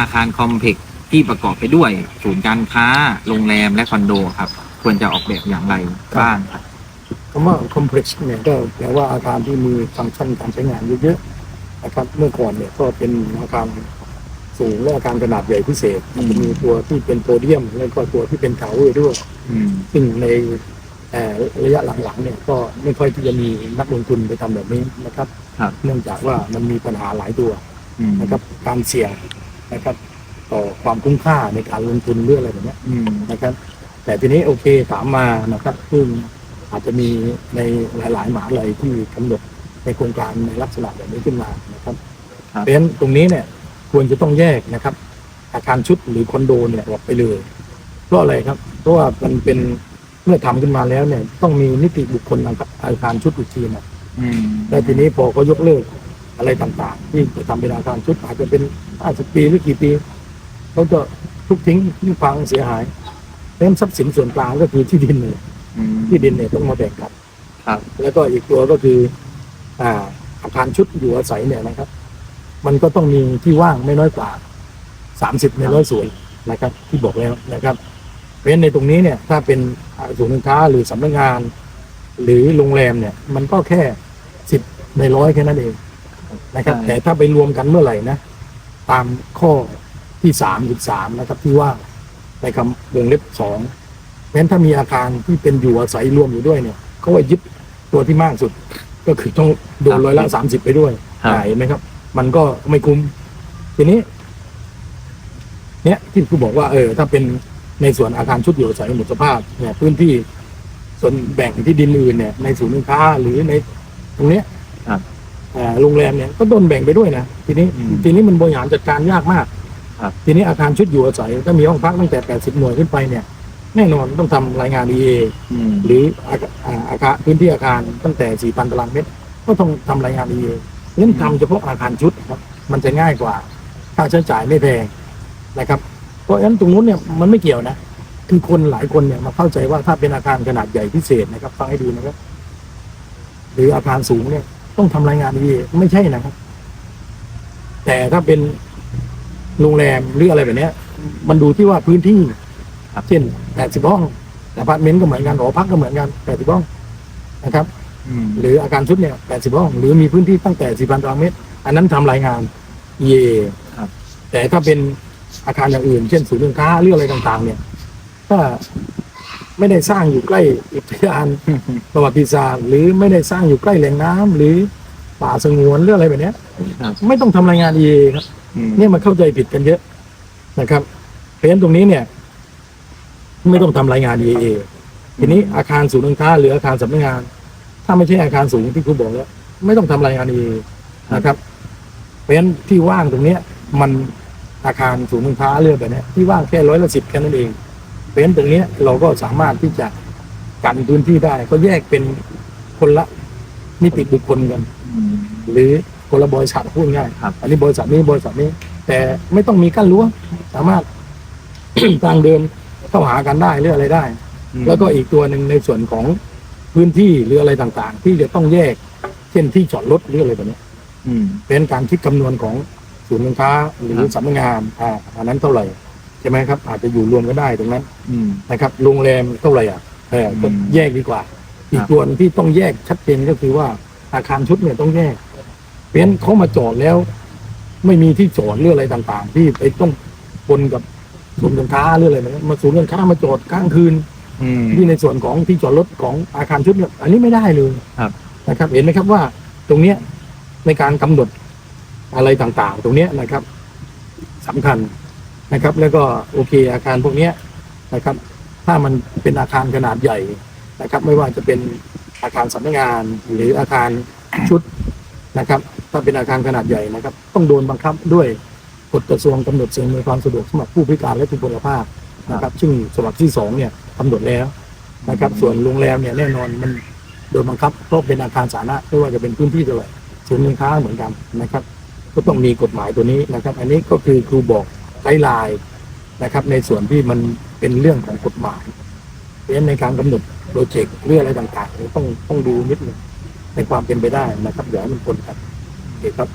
อาคารคอมเพล็กซ์ที่ประกอบไปด้วยศูนย์การค้า โรงแรมและคอนโดครับ ควรจะออกแบบอย่างไรบ้างครับคำว่า complex เนี่ยก็แปลว่าอาคารที่มีฟังก์ชันการใช้งานเยอะๆนะครับเมื่อก่อนเนี่ยก็เป็นอาคารสูงและอาคารขนาดใหญ่พิเศษอืมจะมีตัวที่เป็นโพเดียม แล้วก็ตัวที่เป็นทาวเวอร์ด้วยอืมซึ่งในเอ่อระยะหลังๆเนี่ยก็ไม่ค่อยที่จะมีนักลงทุนไปทำแบบนี้นะครับครับ เนื่องจากว่ามันมีปัญหาหลายตัวอืมนะครับการเสี่ยง นะครับ ต่อความคุ้มค่าในการลงทุนเรื่องอะไรแบบเนี้ยอืมนะครับ แต่ทีนี้โอเคถามมานะครับซึ่งอาจจะมีในหลาย ๆ หมหาลัยที่กำหนดในโครงการในลักษณะแบบนี้ขึ้นมานะครับครับเพราะฉะนั้นตรงนี้เนี่ยควรจะต้องแยกนะครับ อาคารชุดหรือคอนโดเนี่ยออกไปเลยเพราะอะไรครับ เพราะว่ามันเป็นเมื่อทำขึ้นมาแล้วเนี่ย ต้องมีนิติบุคคลอาคารชุดอีกทีนะอืมแต่ทีนี้พอเขายกเลิก อะไรต่างๆ ที่จะทำเป็นอาคารชุดอาจจะเป็น50ปีหรือกี่ปีเขาจะทุกทิ้งที่พังเสียหายเพราะฉะนั้นทรัพย์สินส่วนกลางก็คือที่ดินเนี่ยอืมที่ดินเนี่ยต้องมาแบ่งกันครับ แล้วก็อีกตัวก็คือ อ่าอาคารชุดอยู่อาศัยเนี่ยนะครับ มันก็ต้องมีที่ว่างไม่น้อยกว่า30ในร้อยส่วนนะครับ ที่บอกแล้วนะครับ เพราะฉะนั้นในตรงนี้เนี่ย ถ้าเป็นอ่าศูนย์การค้าหรือสำนักงาน หรือโรงแรมเนี่ย มันก็แค่สิบในร้อยแค่นั้นเอง นะครับใช่แต่ถ้าไปรวมกันเมื่อไหร่นะ ตามข้อที่สามจุดสามนะครับ ที่ว่าในคำวงเล็บสองเพราะฉะนั้นถ้ามีอาคารที่เป็นอยู่อาศัยรวมอยู่ด้วยเนี่ยเขาว่ายึดตัวที่มากสุด ก็คือต้องโดนร้อยละสามสิบไปด้วยครับอ่าเห็นไหมครับ มันก็ไม่คุ้ม ทีนี้ เนี่ยที่ครูบอกว่าเออ ถ้าเป็นในส่วนอาคารชุดอยู่อาศัยหมดสภาพเนี่ยพื้นที่ส่วนแบ่งที่ดินอื่นเนี่ยในศูนย์การค้าหรือในตรงเนี้ยครับอ่า โรงแรมเนี่ยก็โดนแบ่งไปด้วยนะทีนี้อืมทีนี้มันบริหารจัดการยากมากครับทีนี้อาคารชุดอยู่อาศัยถ้ามีห้องพักตั้งแต่ 80 หน่วยขึ้นไปเนี่ยแน่นอนต้องทำรายงาน EA อืมหรืออาคอ่าอาคารพื้นที่อาคารตั้งแต่ 4,000 ตารางเมตร ก็ต้องทำรายงาน EA เน้นทำเฉพาะอาคารชุดครับมันจะง่ายกว่าค่าใช้จ่ายไม่แพงนะครับ เพราะฉะนั้นตรงนู้นเนี่ยมันไม่เกี่ยวนะ คือคนหลายคนเนี่ยมาเข้าใจว่าถ้าเป็นอาคารขนาดใหญ่พิเศษนะครับฟังให้ดีนะครับ หรืออาคารสูงเนี่ย ต้องทำรายงาน EA ไม่ใช่นะครับ แต่ถ้าเป็นโรงแรมหรืออะไรแบบเนี้ยมันดูที่ว่าพื้นที่ครับเช่น80ห้องอพาร์ตเมนต์ก็เหมือนกันหอพักก็เหมือนกัน80ห้องนะครับอืมหรืออาคารชุดเนี่ย80ห้อง หรือมีพื้นที่ตั้งแต่4,000ตารางเมตร อันนั้นทำรายงาน EA ครับแต่ถ้าเป็นอาคารอย่างอื่น เช่นศูนย์การค้าหรืออะไรต่าง ๆ เนี่ย ถ้า ไม่ได้สร้างอยู่ใกล้อุทยานประวัติศาสตร์ หรือไม่ได้สร้างอยู่ใกล้แหล่งน้ำหรือป่าสงวนหรืออะไรแบบเนี้ยครับไม่ต้องทำรายงาน EA ครับอืมเนี่ยมันเข้าใจผิดกันเยอะนะครับเพราะฉะนั้นตรงนี้เนี่ย ไม่ต้องทำรายงาน EA ทีนี้อาคารศูนย์การค้าหรืออาคารสำนักงาน ถ้าไม่ใช่อาคารสูงที่ครูบอกแล้ว ไม่ต้องทำรายงาน EA นะครับ เพราะฉะนั้นที่ว่างตรงเนี้ย มันอาคารศูนย์การค้าเรื่องแบบเนี้ยที่ว่างแค่ร้อยละสิบแค่นั้นเอง เพราะฉะนั้นตรงเนี้ยเราก็สามารถที่จะกันพื้นที่ได้ ก็แยกเป็นคนละนิติบุคคลกันอืมหรือคนละบริษัทพูดง่ายครับ อันนี้บริษัทนี้บริษัทนี้ แต่ไม่ต้องมีกั้นรั้วสามารถ ทางเดินเข้าหากันได้หรืออะไรได้ แล้วก็อีกตัวหนึ่งในส่วนของพื้นที่หรืออะไรต่างๆ ที่จะต้องแยก เช่นที่จอดรถหรืออะไรแบบนี้อืมเป็นการคิดคำนวณของศูนย์การค้าหรือครับสำนักงานอ่าอันนั้นเท่าไหร่ ใช่ไหมครับ อาจจะอยู่รวมก็ได้ตรงนั้นอืม นะครับโรงแรมเท่าไหร่อะเออก็อืม แยกดีกว่า อีกครับตัวหนึ่งที่ต้องแยกชัดเจนก็คือว่าอาคารชุดเนี่ยต้องแยกเพราะฉะนั้นเขามาจอดแล้ว ไม่มีที่จอดเรื่องอะไรต่างๆ ที่ไปต้องปนกับศูนย์การค้าหรืออะไรแบบนี้มาศูนย์การค้ามาจอดกลางคืน อืม ที่ในส่วนของที่จอดรถของอาคารชุดเนี่ยอันนี้ไม่ได้เลยครับนะครับ เห็นไหมครับว่าตรงเนี้ยในการกำหนดอะไรต่างๆ ตรงเนี้ยนะครับสำคัญ นะครับ แล้วก็โอเคอาคารพวกนี้นะครับ ถ้ามันเป็นอาคารขนาดใหญ่นะครับ ไม่ว่าจะเป็นอาคารสำนักงานหรืออาคารชุดนะครับ ถ้าเป็นอาคารขนาดใหญ่นะครับ ต้องโดนบังคับด้วยกฎกระทรวงกำหนดสิ่งอำนวยความสะดวกสำหรับผู้พิการและผู้พลภาพนะครับ ซึ่งฉบับที่สองเนี่ยกำหนดแล้วนะครับ ส่วนโรงแรมเนี่ยแน่นอนมันโดนบังคับเพราะเป็นอาคารสาธารณะไม่ว่าจะเป็นพื้นที่เท่าไหร่ศูนย์การค้าเหมือนกันนะครับ ก็ต้องมีกฎหมายตัวนี้นะครับ อันนี้ก็คือครูบอก ไกด์ไลน์นะครับ ในส่วนที่มันเป็นเรื่องของกฎหมายเพราะฉะนั้นในการกำหนดโปรเจกต์เรื่องอะไรต่างๆต้องต้องดูนิดนึงในความเป็นไปได้นะครับอย่าให้มันปนกันโอเคครับ